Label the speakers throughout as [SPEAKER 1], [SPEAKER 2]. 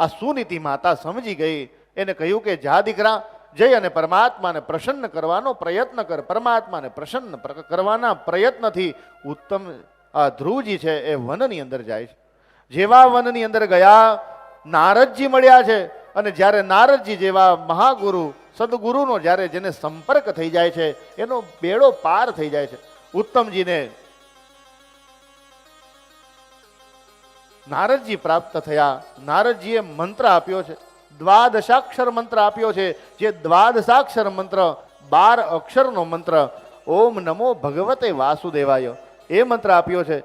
[SPEAKER 1] આ સુનીતિ માતા સમજી ગઈ. એને કહ્યું કે, જા દીકરા, જઈ અને પરમાત્માને પ્રસન્ન કરવાનો પ્રયત્ન કર. પરમાત્માને પ્રસન્ન કરવાના પ્રયત્નથી ઉત્તમ, આ ધ્રુવજી છે, એ વનની અંદર જાય છે. જેવા વનની અંદર ગયા, નારદજી મળ્યા છે. અને જ્યારે નારદજી જેવા મહાગુરુ, સદગુરુનો જ્યારે જેને સંપર્ક થઈ જાય છે, એનો બેડો પાર થઈ જાય છે. ઉત્તમજીને નારદજી પ્રાપ્ત થયા. નારદજીએ મંત્ર આપ્યો છે. દ્વાદશાક્ષર મંત્ર આપ્યો છે. જે દ્વાદશાક્ષર મંત્ર, બાર અક્ષરનો મંત્ર, ઓમ નમો ભગવતે વાસુદેવાય, એ મંત્ર આપ્યો છે.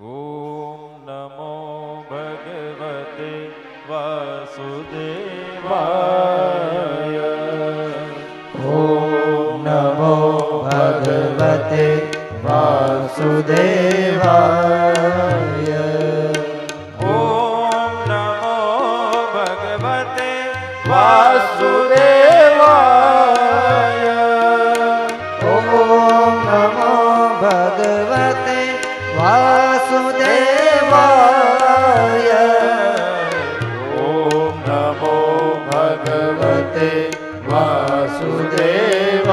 [SPEAKER 2] ઓમ નમો ભગવતે વાસુદેવાય.
[SPEAKER 3] ઓમ નમો ભગવતે
[SPEAKER 1] વાસુદેવાય.
[SPEAKER 2] ભગવતે વાસુદેવાય.
[SPEAKER 1] ઓમ નમો ભગવતે વાસુદેવાય.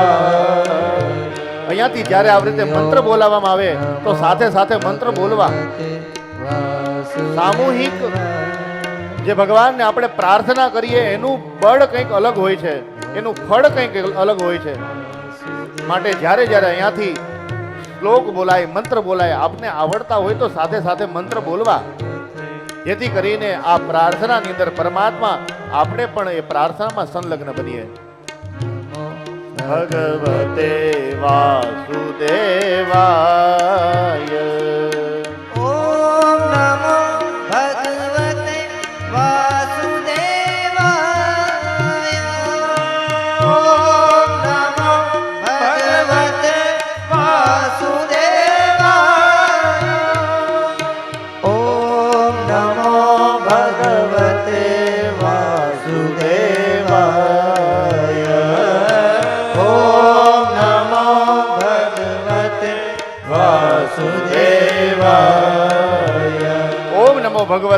[SPEAKER 1] અહીંયાથી જ્યારે આવી રીતે મંત્ર બોલાવવામાં આવે તો સાથે સાથે મંત્ર બોલવા. સામૂહિક જે ભગવાનને આપણે પ્રાર્થના કરીએ એનું બળ કંઈક અલગ હોય છે. એનું ફળ કંઈક અલગ હોય છે. માટે જ્યારે જ્યારે અહીંયાથી શ્લોક બોલાય, મંત્ર બોલાય, આપને આવડતા હોય તો સાથે સાથે મંત્ર બોલવા. જેથી કરીને આ પ્રાર્થનાની અંદર પરમાત્મા આપણે પણ એ પ્રાર્થનામાં સંલગ્ન બનીએ. ભગવતે વાસુદેવાય.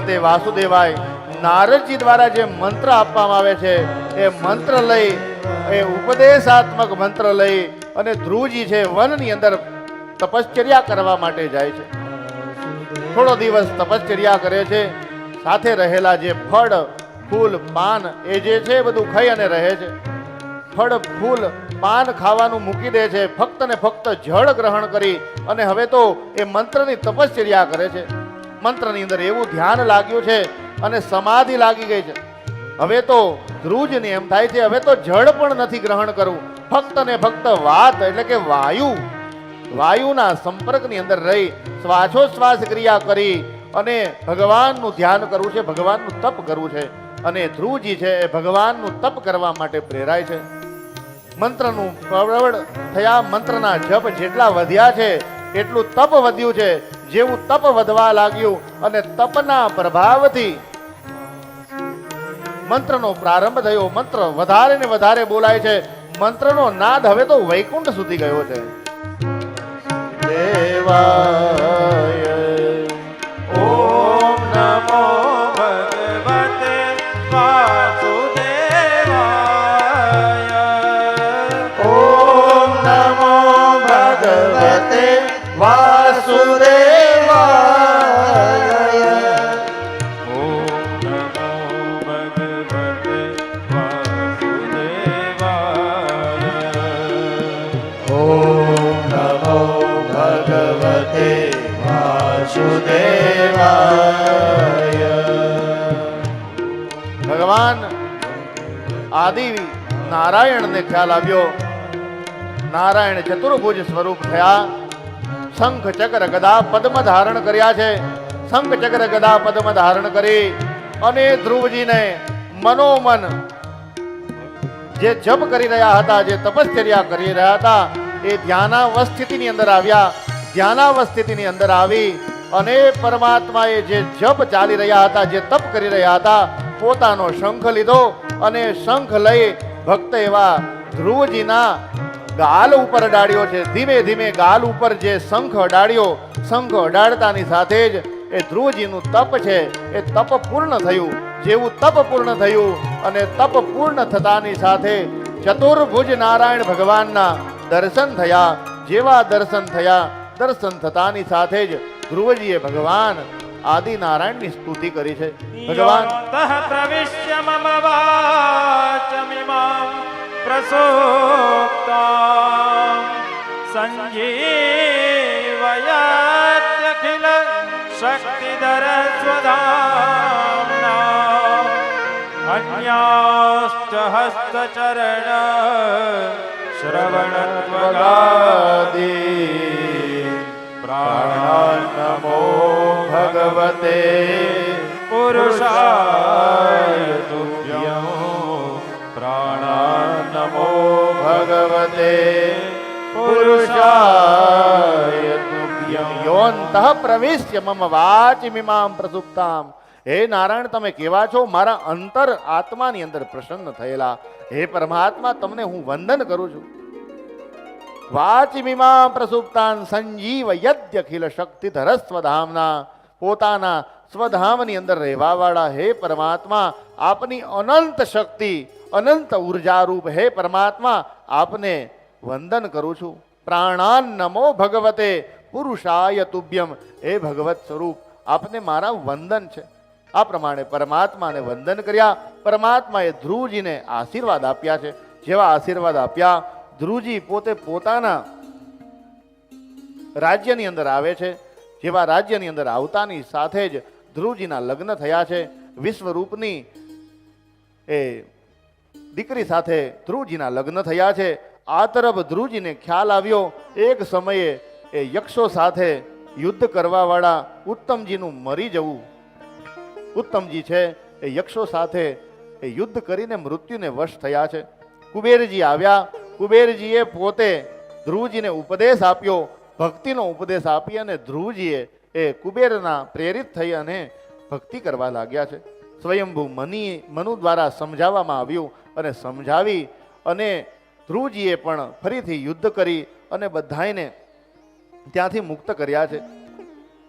[SPEAKER 1] ભગવતે વાસુદેવાય નારદજી દ્વારા જે મંત્ર આપવામાં આવે છે, એ મંત્ર લઈ, એ ઉપદેશાત્મક મંત્ર લઈ અને ધ્રુવજી છે વનની અંદર તપશ્ચર્યા કરવા માટે જાય છે. થોડો દિવસ તપશ્ચર્યા કરે છે, સાથે રહેલા જે ફળ, ફૂલ, પાન, એ જે છે બધું ખાઈ અને રહે છે. ફળ, ફૂલ, પાન ખાવાનું મૂકી દે છે, ફક્ત ને ફક્ત જળ ગ્રહણ કરી અને હવે તો એ મંત્રની તપશ્ચર્યા કરે છે. મંત્રની અંદર એવું ધ્યાન લાગ્યું છે અને સમાધિ લાગી ગઈ છે. હવે તો ધ્રુજને એમ થાય છે, હવે તો જળ પણ નથી ગ્રહણ કરવું. ફક્ત ને ફક્ત વાત, એટલે કે વાયુ. વાયુના સંપર્કની અંદર રહી, શ્વાસોશ્વાસ ક્રિયા કરી અને ભગવાનનું ધ્યાન કરવું છે, ભગવાનનું તપ કરવું છે. અને ધ્રુવજી છે, એ ભગવાનનું તપ કરવા માટે પ્રેરાય છે. મંત્રનું પ્રવળ થયા મંત્રના જપ જેટલા વધ્યા છે, એટલું તપ વધ્યું છે. જેવું તપ વધવા લાગ્યું અને તપના પ્રભાવથી મંત્રનો પ્રારંભ થયો. મંત્ર વધારે ને વધારે બોલાય છે. મંત્રનો નાદ હવે તો વૈકુંઠ સુધી ગયો છે. દેવાય ભગવાન આદિ નારાયણને ખ્યાલ આવ્યો. નારાયણ ચતુર્ભુજ સ્વરૂપ થયા. શંખ, ચક્ર, ગદા, પદ્મ ધારણ કર્યા છે. શંખ, ચક્ર, ગદા, પદ્મ ધારણ કરી અને ધ્રુવજીને મનોમન જે જપ કરી રહ્યા હતા, જે તપશ્ચર્યા કરી રહ્યા હતા, એ ધ્યાનાવસ્થિતિની અંદર આવ્યા. ધ્યાનાવસ્થિતિની અંદર આવી અને પરમાત્માએ જે જપ ચાલી રહ્યા હતા, જે તપ કરી રહ્યા હતા, પોતાનો શંખ લીધો અને શંખ લઈ ભક્ત એવા ધ્રુવજીના ગાલ ઉપર અડાડ્યો છે. ધીમે ધીમે ગાલ ઉપર જે શંખ અડાડ્યો, શંખ અડાડતાની સાથે જ એ ધ્રુવજીનું તપ છે, એ તપ પૂર્ણ થયું. જેવું તપ પૂર્ણ થયું અને તપ પૂર્ણ થતાની સાથે ચતુર્ભુજ નારાયણ ભગવાનના દર્શન થયા. જેવા દર્શન થયા, દર્શન થતાની સાથે જ ધ્રુવજીએ ભગવાન આદિ નારાયણની સ્તુતિ કરી છે. ભગવાન
[SPEAKER 3] પ્રવિશ્ય મમ વાચમિમાં પ્રસોક્તાં સંજીવયત્યખિલ શક્તિધર સ્વધામ્ના. અન્યાશ્ચ હસ્તચરણ તુભ્યં પ્રાણાન
[SPEAKER 1] નમો ભગવતે પુરુષાય તુભ્યં યોંતઃ પ્રવિશ્ય મમ વાચમિમામ પ્રસુપ્તામ હે નારાયણ તમે કેવા છો? મારા અંતર આત્માની અંદર પ્રસન્ન થયેલા। હે પરમાત્મા તમને હું વંદન કરું છું। વાચમિમામ પ્રસુપ્તાન સંજીવ યદ્યખિલ શક્તિ ધરસ્વધામના પોતાના સ્વધામની અંદર રહેવાવાળા હે પરમાત્મા, આપની અનંત શક્તિ, અનંત ઉર્જારૂપ હે પરમાત્મા, આપને વંદન કરું છું. પ્રાણાન નમો ભગવતે, પુરુષાય તુભ્યમ. હે ભગવત સ્વરૂપ, આપને મારા વંદન છે. આ પ્રમાણે પરમાત્માને વંદન કર્યા. પરમાત્માએ ધ્રુવજીને આશીર્વાદ આપ્યા છે. જેવા આશીર્વાદ આપ્યા, ધ્રુવજી પોતે પોતાના રાજ્યની અંદર આવે છે. જેવા રાજ્યની અંદર આવતાની સાથે જ ધ્રુવજીના લગ્ન થયા છે. વિશ્વરૂપની એ દીકરી સાથે ધ્રુવજીના લગ્ન થયા છે. આ તરફ ધ્રુવજીને ખ્યાલ આવ્યો, એક સમયે એ યક્ષો સાથે યુદ્ધ કરવાવાળા ઉત્તમજીનું મરી જવું. ઉત્તમજી છે, એ યક્ષો સાથે એ યુદ્ધ કરીને મૃત્યુને વશ થયા છે. કુબેરજી આવ્યા. કુબેરજીએ પોતે ધ્રુવજીને ઉપદેશ આપ્યો ભક્તિનો ઉપદેશ આપી અને ધ્રુવજીએ એ કુબેરના પ્રેરિત થઈ અને ભક્તિ કરવા લાગ્યા છે. સ્વયંભૂ મની, મનુ દ્વારા સમજાવવામાં આવ્યું અને સમજાવી અને ધ્રુવજીએ પણ ફરીથી યુદ્ધ કરી અને બધાને ત્યાંથી મુક્ત કર્યા છે.